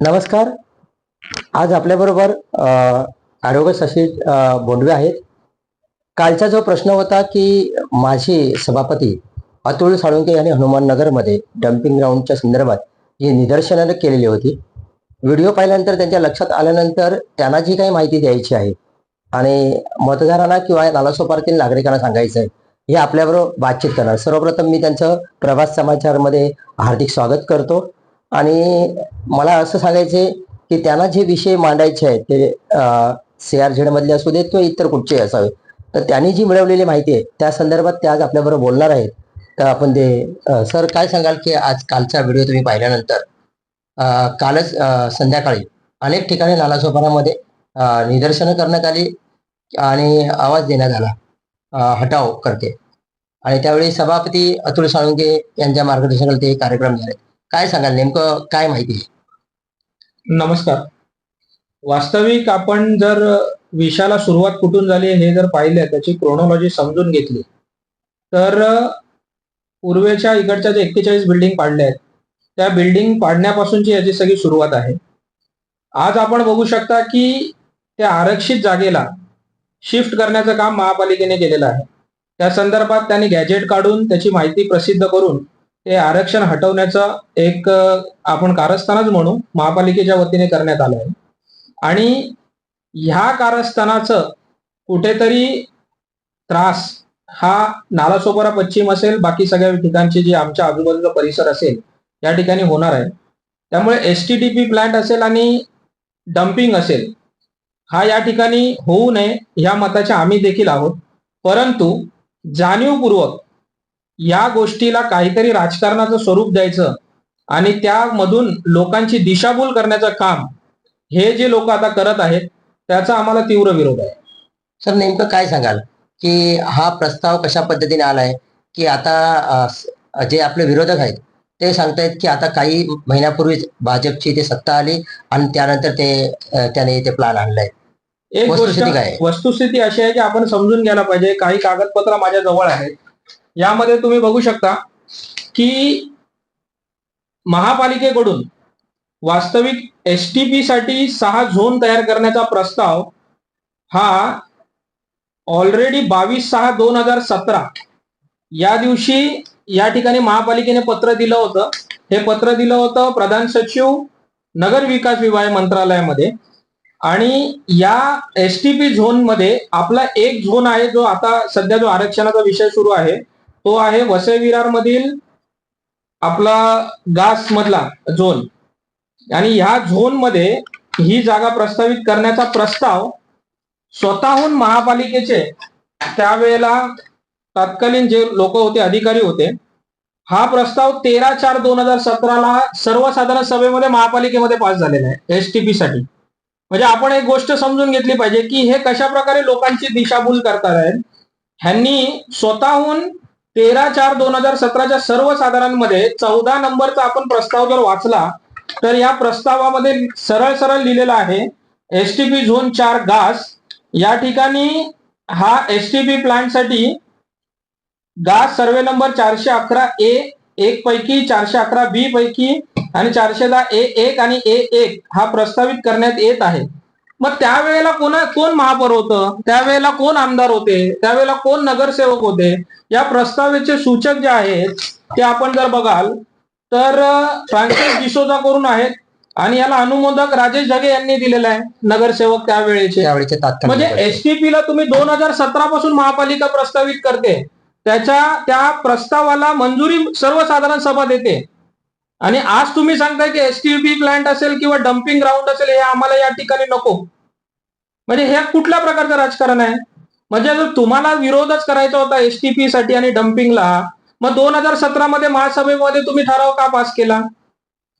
नमस्कार. आज आपल्याबरोबर आरोग्य शशी बोंडवे आहेत. कालचा जो प्रश्न होता की माजी सभापती अतुल साळुंके यांनी हनुमाननगरमध्ये डम्पिंग ग्राउंडच्या संदर्भात जी निदर्शनं केलेली होती व्हिडिओ पाहिल्यानंतर त्यांच्या लक्षात आल्यानंतर त्यांना जी काही माहिती द्यायची आहे आणि मतदारांना किंवा नालासोपारतील नागरिकांना सांगायचं आहे हे आपल्याबरोबर बातचीत करणार. सर्वप्रथम मी त्यांचं प्रवास समाचारमध्ये हार्दिक स्वागत करतो. आणि मला असं सांगायचंय की त्यांना जे विषय मांडायचे आहेत ते सी आर झेड मधले असू देत किंवा इतर कुठचे असावे तर त्यांनी जी मिळवलेली माहिती आहे त्या संदर्भात ते आज आपल्याबरोबर बोलणार आहेत. तर आपण ते सर काय सांगाल की आज कालचा व्हिडिओ तुम्ही पाहिल्यानंतर कालच संध्याकाळी अनेक ठिकाणी नालासोपारामध्ये निदर्शनं करण्यात आली आणि आवाज देण्यात आला. हटाव करते. आणि त्यावेळी सभापती अतुल साळुंके यांच्या मार्गदर्शनाखाली ते कार्यक्रम झाले. काय सांगाल? नेमकं काय माहिती? नमस्कार. वास्तविक आपण जर विषयाला सुरुवात कुठून झाली हे जर पाहिलं त्याची क्रोनॉलॉजी समजून घेतली तर पूर्वेच्या इकडच्या जे एक्केचाळीस बिल्डिंग पाडल्या आहेत त्या बिल्डिंग पाडण्यापासूनची याची सगळी सुरुवात आहे. आज आपण बघू शकता की त्या आरक्षित जागेला शिफ्ट करण्याचं काम महापालिकेने केलेलं आहे. त्या संदर्भात त्यांनी गॅजेट काढून त्याची माहिती प्रसिद्ध करून ते आरक्षण हटवण्याचं एक आपण कारस्थानच म्हणू महापालिकेच्या वतीने करण्यात आलं आहे. आणि ह्या कारस्थानाचं कुठेतरी त्रास हा नालासोपारा पश्चिम असेल बाकी सगळ्या ठिकाणचे जे आमच्या आजूबाजूचा परिसर असेल या ठिकाणी होणार आहे. त्यामुळे S T D P plant असेल आणि डम्पिंग असेल हा या ठिकाणी होऊ नये या मताच्या आम्ही देखील आहोत. परंतु जाणीवपूर्वक या गोष्टीला काहीतरी राजकारणाचं स्वरूप द्यायचं आणि त्यामधून लोकांची दिशाभूल करण्याचं काम हे जे लोक आता करत आहेत त्याचा आम्हाला तीव्र विरोध आहे. सर नेमकं काय सांगाल? की हा प्रस्ताव कशा पद्धतीने आलाय? की आता जे आपले विरोधक आहेत ते सांगतायत की आता काही महिन्यापूर्वीच भाजपची ते सत्ता आली आणि त्यानंतर ते त्याने ते प्लॅन आणलाय. एक? वस्तुस्थिती अशी आहे की आपण समजून घ्यायला पाहिजे काही कागदपत्र माझ्या जवळ आहेत. यामध्ये तुम्ही बघू शकता की महापालिकेकडून वास्तविक एस टी पी साठी सहा झोन तयार करण्याचा प्रस्ताव हा ऑलरेडी बावीस सहा दोन हजार सतरा या दिवशी या ठिकाणी महापालिकेने पत्र दिलं होतं. हे पत्र दिलं होतं प्रधान सचिव नगर विकास विभाग मंत्रालयामध्ये. आणि या एस टी पी झोनमध्ये आपला एक झोन आहे जो आता सध्या जो आरक्षणाचा विषय सुरू आहे. तो आहे वसई विरार मधील आपला गास मधला झोन. आणि ह्या झोनमध्ये ही जागा प्रस्तावित करण्याचा प्रस्ताव स्वतःहून महापालिकेचे त्यावेळेला तत्कालीन जे लोक होते अधिकारी होते हा प्रस्ताव तेरा चार दोन हजार सतराला सर्वसाधारण सभेमध्ये महापालिकेमध्ये पास झालेला आहे एस टी पी साठी. म्हणजे आपण एक गोष्ट समजून घेतली पाहिजे की हे कशा प्रकारे लोकांची दिशाभूल करतात ह्यांनी स्वतःहून तेरा चार दोन हजार सतराच्या सर्वसाधारणमध्ये चौदा नंबरचा आपण प्रस्ताव जर वाचला तर या प्रस्तावामध्ये सरळ सरळ लिहिलेला आहे एस टी पी झोन चार गास या ठिकाणी हा एस टी पी प्लांटसाठी गास सर्वे नंबर चारशे अकरा ए एक पैकी चारशे अकरा बी पैकी आणि चारशे दहा ए एक आणि ए एक हा प्रस्तावित करण्यात येत आहे. मग त्यावेळेला कोणा कोण महापौर होतं? त्यावेळेला कोण आमदार होते? त्यावेळेला कोण नगरसेवक होते? या प्रस्तावाचे सूचक जे आहेत ते आपण जर बघाल तर फ्रान्सिस डिसोजा करून आहेत आणि याला अनुमोदक राजेश ढगे यांनी दिलेला आहे नगरसेवक त्यावेळेचे. त्यावेळेचे म्हणजे एसटीपी ला तुम्ही दोन हजार सतरा पासून महापालिका प्रस्तावित करते. त्याच्या त्या प्रस्तावाला मंजुरी सर्वसाधारण सभा देते. आणि आज तुम्ही सांगताय की एसटीपी प्लांट असेल किंवा डम्पिंग ग्राउंड असेल हे आम्हाला या ठिकाणी नको. म्हणजे हे कुठल्या प्रकारचं राजकारण आहे? म्हणजे जर तुम्हाला विरोधच करायचा होता एसटीपी साठी आणि डम्पिंगला मग दोन हजार सतरा मध्ये महासभेमध्ये तुम्ही ठराव का पास केला?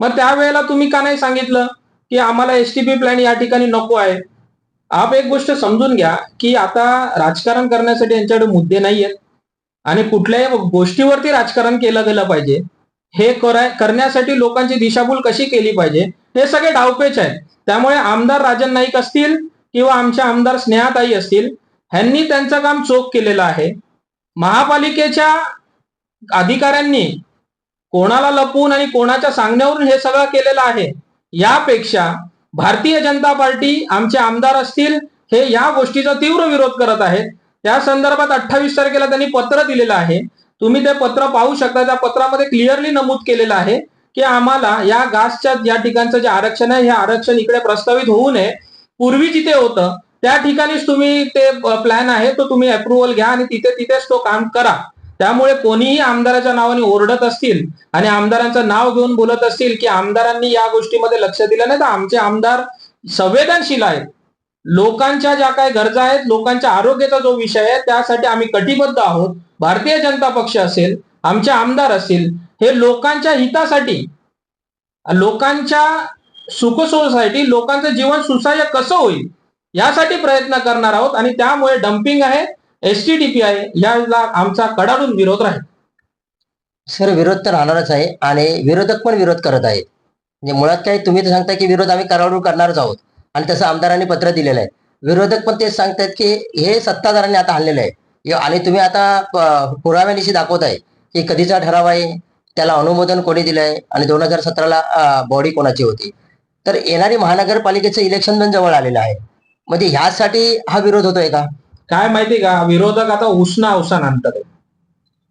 मग त्यावेळेला तुम्ही का नाही सांगितलं की आम्हाला एसटीपी प्लॅन या ठिकाणी नको आहे? आप एक गोष्ट समजून घ्या की आता राजकारण करण्यासाठी यांच्याकडे मुद्दे नाही आहेत आणि कुठल्याही गोष्टीवरती राजकारण केलं गेलं पाहिजे. हे कराय करण्यासाठी लोकांची दिशाभूल कशी केली पाहिजे हे सगळे डावपेच आहेत. त्यामुळे आमदार राजन नाईक असतील किंवा आमच्या आमदार स्नेहाताई असतील ह्यांनी त्यांचं काम चोख केलेलं आहे. महापालिकेच्या अधिकाऱ्यांनी कोणाला लपवून आणि कोणाच्या सांगण्यावरून हे सगळं केलेलं आहे. यापेक्षा भारतीय जनता पार्टी आमचे आमदार असतील हे या गोष्टीचा तीव्र विरोध करत आहेत. त्या संदर्भात अठ्ठावीस तारखेला त्यांनी पत्र दिलेलं आहे. तुम्ही ते पत्र पाहू शकता. त्या पत्रामध्ये क्लिअरली नमूद केलेलं आहे की आम्हाला या गासच्या या ठिकाणचं जे आरक्षण आहे हे आरक्षण इकडे प्रस्तावित होऊ नये. पूर्वी जिथे होतं त्या ठिकाणीच तुम्ही ते प्लॅन आहे तो तुम्ही अप्रुव्हल घ्या आणि तिथे तिथेच तो काम करा. त्यामुळे कोणीही आमदाराच्या नावाने ओरडत असतील आणि आमदारांचं नाव घेऊन बोलत असतील की आमदारांनी या गोष्टीमध्ये लक्ष दिलं नाही तर आमचे आमदार संवेदनशील आहेत. लोकांच्या ज्या काही गरजा आहेत लोकांच्या आरोग्याचा जो विषय आहे त्यासाठी आम्ही कटिबद्ध आहोत. भारतीय जनता पक्ष असेल आमचे आमदार असतील हे लोकांच्या हितासाठी लोकांच्या सुखसोयीसाठी लोकांचं जीवन सुसह्य कसं होईल यासाठी प्रयत्न करणार आहोत आणि त्यामुळे डम्पिंग आहे एसटीडीपी आहे याला आमचा कडाडून विरोध राहील. सर विरोध तर राहणारच आहे आणि विरोधक पण विरोध करत आहेत. म्हणजे मुळात काय तुम्ही तर सांगताय की विरोध आम्ही कराडून करणारच आहोत. आणि तसं आमदारांनी पत्र दिलेलं आहे. विरोधक पण तेच सांगतायत की हे सत्ताधाऱ्यांनी आता आणलेलं आहे. आणि तुम्ही आता पुराव्यानिशी दाखवताय की कधीचा ठराव आहे त्याला अनुमोदन कोणी दिलंय आणि दोन हजार सतराला बॉडी कोणाची होती? तर येणारी महानगरपालिकेचं इलेक्शन पण जवळ आलेलं आहे. म्हणजे ह्यासाठी हा विरोध होतोय का? काय माहिती का? विरोधक आता उष्ण अवसान आणतात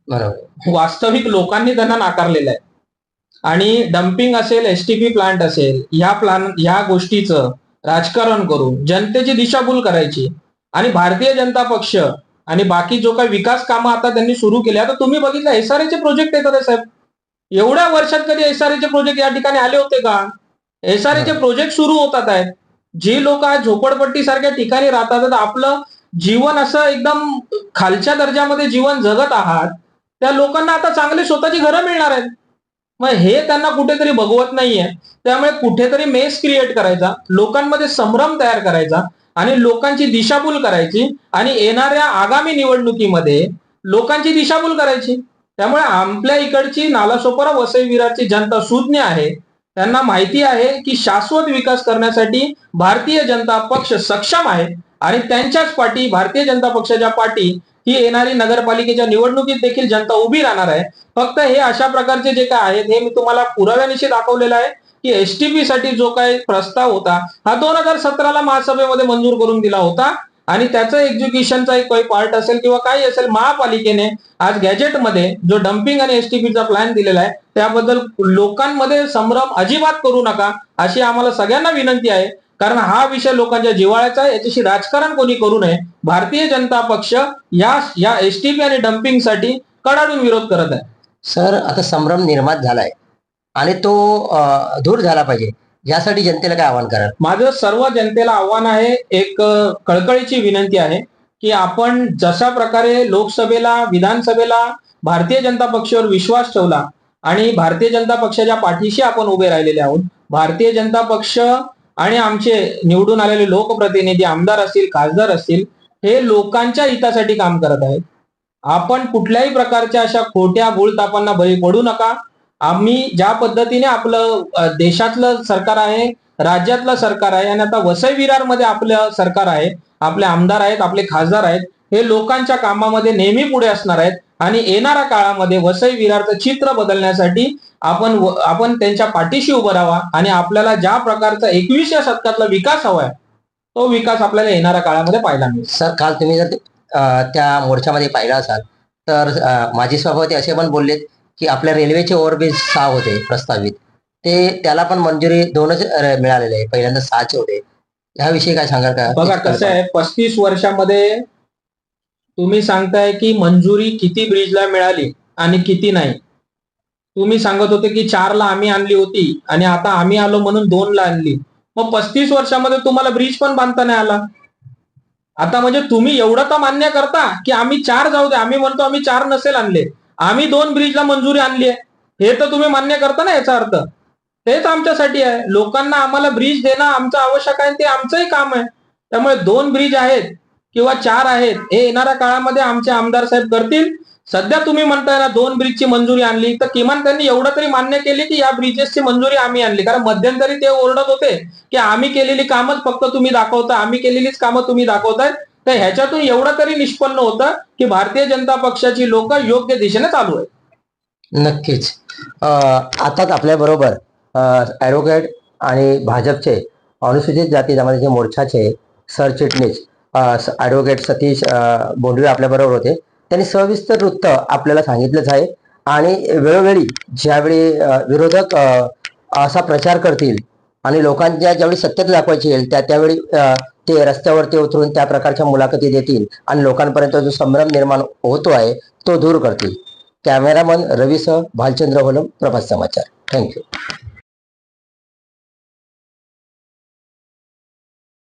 बरोबर. वास्तविक लोकांनी त्यांना नाकारलेलं आहे. आणि डम्पिंग असेल एसटीपी प्लांट असेल ह्या प्लान ह्या गोष्टीचं राजकारण करून जनतेची दिशाभूल करायची. आणि भारतीय जनता पक्ष आणि बाकी जो काही विकास कामं आता त्यांनी सुरू केले आता तुम्ही बघितलं एसआरएचे प्रोजेक्ट येतात साहेब. एवढ्या वर्षात कधी एसआरएचे प्रोजेक्ट या ठिकाणी आले होते का? एसआरएचे प्रोजेक्ट सुरू होतात आहेत. जी लोक आज झोपडपट्टी सारख्या ठिकाणी राहतात तर आपलं जीवन असं एकदम खालच्या दर्जामध्ये जीवन जगत आहात त्या लोकांना आता चांगली स्वतःची घरं मिळणार आहेत. मग हे त्यांना कुठेतरी बघवत नाहीये. त्यामुळे कुठेतरी मेस क्रिएट करायचा लोकांमध्ये संभ्रम तयार करायचा आणि लोकांची दिशाभूल करायची आणि येणाऱ्या आगामी निवडणुकीमध्ये लोकांची दिशाभूल करायची. त्यामुळे आपल्या इकडची नालासोपारा वसई विरारची जनता सुज्ञ आहे. त्यांना माहिती आहे की शाश्वत विकास करण्यासाठी भारतीय जनता पक्ष सक्षम आहे. आणि त्यांच्याच पाठी भारतीय जनता पक्षाच्या पाठी ही येणारी नगरपालिकेच्या निवडणुकीत देखील जनता उभी राहणार आहे. फक्त हे अशा प्रकारचे जे काय आहेत हे मी तुम्हाला पुराव्यानिशी दाखवलेलं आहे की एसटीपी साठी जो काही प्रस्ताव होता हा दोन हजार सतराला महासभेमध्ये मंजूर करून दिला होता. आणि त्याचं एक्झिक्युशनचा एक काही पार्ट असेल किंवा काही असेल महापालिकेने आज गॅजेटमध्ये जो डम्पिंग आणि एसटीपीचा प्लॅन दिलेला आहे त्याबद्दल लोकांमध्ये संभ्रम अजिबात करू नका अशी आम्हाला सगळ्यांना विनंती आहे. कारण हा विषय लोकांच्या जिव्हाळ्याचा आहे. याच्याशी राजकारण कोणी करू नये. भारतीय जनता पक्ष या या एसटीपी आणि डम्पिंगसाठी कडाडून विरोध करत आहे. सर आता संभ्रम निर्माण झालाय. आणि तो दूर झाला पाहिजे. यासाठी जनतेला काय आवाहन कराल? माझं सर्व जनतेला आव्हान आहे. एक कळकळीची विनंती आहे की आपण जशा प्रकारे लोकसभेला विधानसभेला भारतीय जनता पक्षावर विश्वास ठेवला आणि भारतीय जनता पक्षाच्या पाठीशी आपण उभे राहिलेले आहोत. भारतीय जनता पक्ष आणि आमचे निवडून आलेले लोकप्रतिनिधी आमदार असतील खासदार असतील हे लोकांच्या हितासाठी काम करत आहेत. आपण कुठल्याही प्रकारच्या अशा खोट्या भूलतापांना बळी पडू नका. आम्ही ज्या पद्धतीने आपलं देशातलं सरकार आहे राज्यातलं सरकार आहे आणि आता वसई विरारमध्ये आपलं सरकार आहे आपले आमदार आहेत आपले खासदार आहेत हे लोकांच्या कामामध्ये नेहमी पुढे असणार आहेत आणि येणाऱ्या काळामध्ये वसई विरारचं चित्र बदलण्यासाठी आपण आपण त्यांच्या पाठीशी उभं राहावा आणि आपल्याला ज्या प्रकारचा एकविसच्या शतकातला विकास हवाय तो विकास आपल्याला येणाऱ्या काळामध्ये पाहायला मिळेल. सर काल तुम्ही जर त्या मोर्चामध्ये पाहिला असाल तर माजी सभापती असे पण बोललेत की आपल्या रेल्वेचे ओव्हरब्रिज सहा होते प्रस्तावित. ते त्याला पण मंजुरी दोनच मिळालेले आहे. पहिल्यांदा सहाचे होते. ह्याविषयी काय सांगाल का? बघा कसं आहे पस्तीस वर्षामध्ये तुम्ही सांगताय की मंजुरी किती ब्रिजला मिळाली आणि किती नाही? तुम्ही सांगत होते की चारला आम्ही आणली होती आणि आता आम्ही आलो म्हणून दोनला आणली. मग पस्तीस वर्षामध्ये तुम्हाला ब्रिज पण बांधता नाही आला. आता म्हणजे तुम्ही एवढं तर मान्य करता की आम्ही चार जाऊ दे. आम्ही म्हणतो आम्ही चार नसेल आणले. आम्ही दोन ब्रिजला मंजुरी आणली आहे. हे तर तुम्ही मान्य करता ना याचा अर्थ? तेच आमच्यासाठी आहे. लोकांना आम्हाला ब्रिज देणं आमचं आवश्यक आहे ते आमचंही काम आहे. त्यामुळे दोन ब्रिज आहेत. किंवा चार आहेत हे येणाऱ्या काळामध्ये आमचे आमदार साहेब करतील. सध्या तुम्ही म्हणताय ना दोन ब्रिजची मंजुरी आणली. तर किमान त्यांनी एवढं तरी मान्य केली की या ब्रिजेसची मंजुरी आम्ही आणली. कारण मध्यंतरी ते ओरडत होते की आम्ही केलेली कामच फक्त तुम्ही दाखवता आम्ही केलेलीच कामं तुम्ही दाखवताय. तर ह्याच्यातून एवढं तरी निष्पन्न होतं की भारतीय जनता पक्षाची लोक योग्य दिशेने चालू आहेत. नक्कीच. आताच आपल्या बरोबर ऍडव्होकेट आणि भाजपचे अनुसूचित जाती जमातीचे मोर्चाचे सरचिटणीस ॲडव्होकेट सतीश बोंडवे आपल्याबरोबर होते. त्यांनी सविस्तर वृत्त आपल्याला सांगितलंच आहे. आणि वेळोवेळी ज्यावेळी विरोधक असा प्रचार करतील आणि लोकांच्या ज्यावेळी सत्यता दाखवायची येईल त्या त्यावेळी ते रस्त्यावरती उतरून त्या प्रकारच्या मुलाखती देतील आणि लोकांपर्यंत जो संभ्रम निर्माण होतो आहे तो दूर करतील. कॅमेरामन रवीसह भालचंद्र होलम प्रभात समाचार. Thank you.